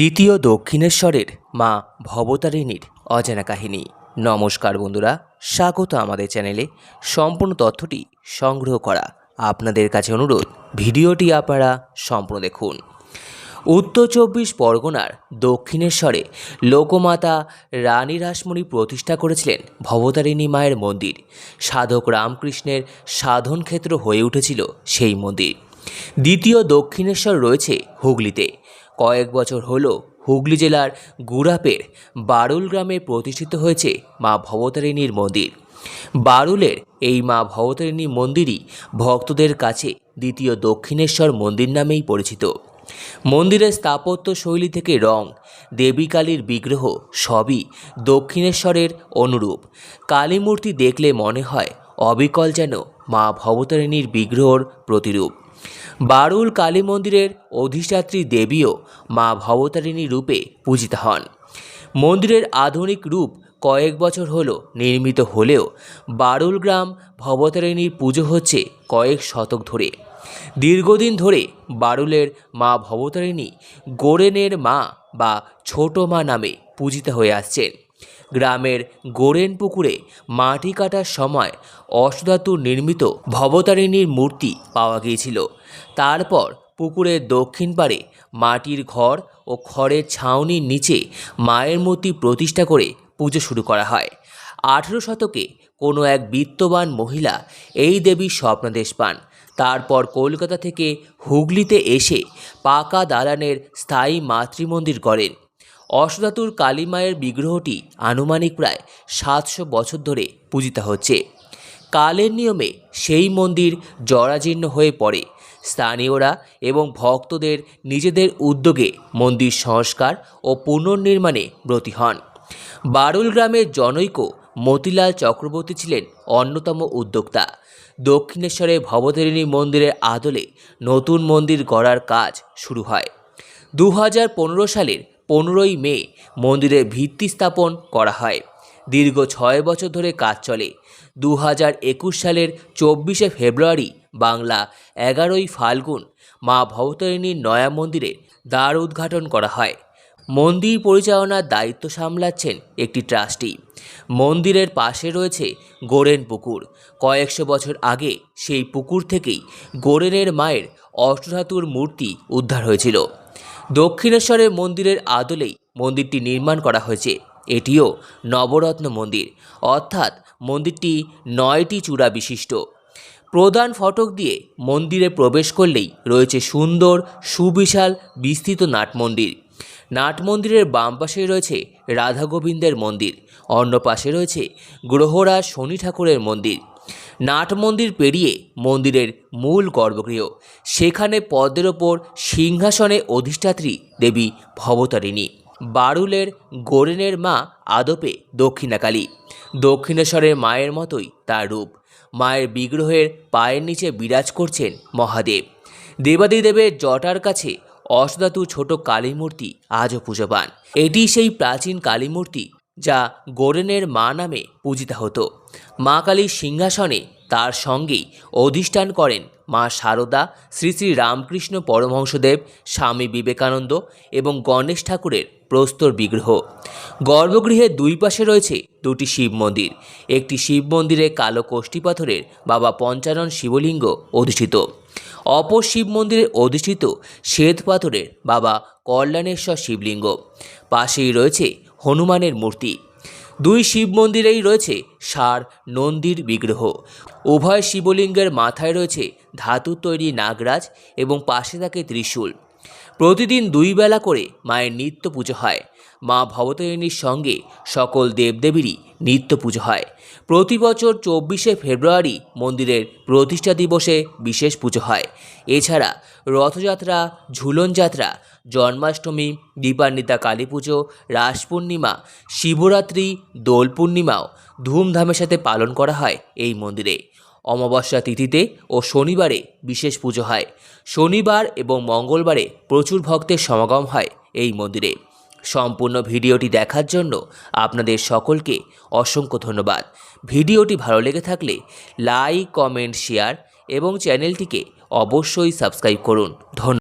দ্বিতীয় দক্ষিণেশ্বরের মা ভবতারিণীর অজানা কাহিনী। নমস্কার বন্ধুরা, স্বাগত আমাদের চ্যানেলে। সম্পূর্ণ তথ্যটি সংগ্রহ করা আপনাদের কাছে অনুরোধ, ভিডিওটি আপনারা সম্পূর্ণ দেখুন। উত্তর চব্বিশ পরগনার দক্ষিণেশ্বরে লোকমাতা রানী রাসমণি প্রতিষ্ঠা করেছিলেন ভবতারিণী মায়ের মন্দির। সাধক রামকৃষ্ণের সাধন ক্ষেত্র হয়ে উঠেছিল সেই মন্দির। দ্বিতীয় দক্ষিণেশ্বর রয়েছে হুগলিতে। কয়েক বছর হলো হুগলি জেলার গুড়াপের বারুল গ্রামে প্রতিষ্ঠিত হয়েছে মা ভবতারিণীর মন্দির। বারুলের এই মা ভবতারিণী মন্দিরই ভক্তদের কাছে দ্বিতীয় দক্ষিণেশ্বর মন্দির নামেই পরিচিত। মন্দিরের স্থাপত্য শৈলী থেকে রং, দেবী কালীর বিগ্রহ সবই দক্ষিণেশ্বরের অনুরূপ। কালী মূর্তি দেখলে মনে হয় অবিকল যেন মা ভবতারিণীর বিগ্রহর প্রতিরূপ। বারুল কালী মন্দিরের অধিষ্ঠাত্রী দেবীও মা ভবতারিণী রূপে পূজিত হন। মন্দিরের আধুনিক রূপ কয়েক বছর হলো নির্মিত হলেও বারুল গ্রাম ভবতারিণীর পুজো হচ্ছে কয়েক শতক ধরে। দীর্ঘদিন ধরে বারুলের মা ভবতারিণী গোরেনের মা বা ছোট মা নামে পূজিত হয়ে আসছেন। গ্রামের গোরেন পুকুরে মাটি কাটার সময় অষ্টধাতু নির্মিত ভবতারিণীর মূর্তি পাওয়া গিয়েছিল। তারপর পুকুরের দক্ষিণ পাড়ে মাটির ঘর ও খড়ের ছাউনির নিচে মায়ের মূর্তি প্রতিষ্ঠা করে পুজো শুরু করা হয়। আঠেরো শতকে কোনো এক বিত্তবান মহিলা এই দেবীর স্বপ্নদেশ পান। তারপর কলকাতা থেকে হুগলিতে এসে পাকা দালানের স্থায়ী মাতৃমন্দির করেন অষ্টধাতুর কালী মায়ের বিগ্রহটি আনুমানিক প্রায় সাতশো বছর ধরে পূজিত হচ্ছে। কালের নিয়মে সেই মন্দির জরাজীর্ণ হয়ে পড়ে। স্থানীয়রা এবং ভক্তদের নিজেদের উদ্যোগে মন্দির সংস্কার ও পুনর্নির্মাণে ব্রতী হন। বারুল গ্রামের জনৈক মতিলাল চক্রবর্তী ছিলেন অন্যতম উদ্যোক্তা। দক্ষিণেশ্বরে ভবতারিণী মন্দিরের আদলে নতুন মন্দির গড়ার কাজ শুরু হয়। দু হাজার পনেরো সালের পনেরোই মে মন্দিরের ভিত্তি স্থাপন করা হয়। দীর্ঘ ছয় বছর ধরে কাজ চলে। দু হাজার একুশ সালের চব্বিশে ফেব্রুয়ারি বাংলা এগারোই ফাল্গুন মা ভবতারিণীর নয়া মন্দিরের দ্বার উদ্ঘাটন করা হয়। মন্দির পরিচালনার দায়িত্ব সামলাচ্ছেন একটি ট্রাস্টি। মন্দিরের পাশে রয়েছে গোরেন পুকুর। কয়েকশো বছর আগে সেই পুকুর থেকেই গোরেনের মায়ের অষ্টধাতুর মূর্তি উদ্ধার হয়েছিল। দক্ষিণেশ্বরের মন্দিরের আদলেই মন্দিরটি নির্মাণ করা হয়েছে। এটিও নবরত্ন মন্দির, অর্থাৎ মন্দিরটি নয়টি চূড়া বিশিষ্ট। প্রধান ফটক দিয়ে মন্দিরে প্রবেশ করলেই রয়েছে সুন্দর, সুবিশাল, বিস্তৃত নাট মন্দির। নাট মন্দিরের বাম পাশে রয়েছে রাধা গোবিন্দের মন্দির, অন্য পাশে রয়েছে গ্রহরাজ শনি ঠাকুরের মন্দির। নাট মন্দির পেরিয়ে মন্দিরের মূল গর্ভগৃহ। সেখানে পদ্মের ওপর সিংহাসনে অধিষ্ঠাত্রী দেবী ভবতারিণী। বারুলের গোরেনের মা আদপে দক্ষিণাকালী। দক্ষিণেশ্বরের মায়ের মতোই তার রূপ। মায়ের বিগ্রহের পায়ের নিচে বিরাজ করছেন মহাদেব। দেবাদিদেবের জটার কাছে অষ্টধাতু ছোট কালীমূর্তি আজও পুজো পান এটি সেই প্রাচীন কালী মূর্তি যা গোরেনের মা নামে পূজিত হতো। মা কালীর সিংহাসনে তার সঙ্গেই অধিষ্ঠান করেন মা শারদা শ্রী শ্রী রামকৃষ্ণ পরমহংসদেব, স্বামী বিবেকানন্দ এবং গণেশ ঠাকুরের প্রস্তর বিগ্রহ। গর্ভগৃহের দুই পাশে রয়েছে দুটি শিব মন্দির। একটি শিব মন্দিরে কালো কোষ্ঠী পাথরের বাবা পঞ্চানন শিবলিঙ্গ অধিষ্ঠিত। অপর শিব মন্দিরে অধিষ্ঠিত শ্বেত পাথরের বাবা কল্যাণেশ্বর শিবলিঙ্গ। পাশেই রয়েছে হনুমানের মূর্তি। দুই শিব মন্দিরেই রয়েছে ষাঁড় নন্দীর বিগ্রহ। উভয় শিবলিঙ্গের মাথায় রয়েছে ধাতুর তৈরি নাগরাজ এবং পাশে থাকে ত্রিশূল। প্রতিদিন দুই বেলা করে মায়ের নিত্য পুজো হয়। মা ভবতারিণীর সঙ্গে সকল দেবদেবীরই নিত্য পুজো হয়। প্রতি বছর চব্বিশে ফেব্রুয়ারি মন্দিরের প্রতিষ্ঠা দিবসে বিশেষ পুজো হয়। এছাড়া রথযাত্রা, ঝুলন যাত্রা, জন্মাষ্টমী, দীপান্বিতা কালী পুজো, রাস পূর্ণিমা, শিবরাত্রি, দোল পূর্ণিমাও ধুমধামের সাথে পালন করা হয় এই মন্দিরে। অমাবস্যা তিথিতে ও শনিবারে বিশেষ পুজো হয়। শনিবার এবং মঙ্গলবারে প্রচুর ভক্তের সমাগম হয় এই মন্দিরে। সম্পূর্ণ ভিডিওটি দেখার জন্য আপনাদের সকলকে অসংখ্য ধন্যবাদ। ভিডিওটি ভালো লেগে থাকলে লাইক, কমেন্ট, শেয়ার এবং চ্যানেলটিকে অবশ্যই সাবস্ক্রাইব করুন। ধন্যবাদ।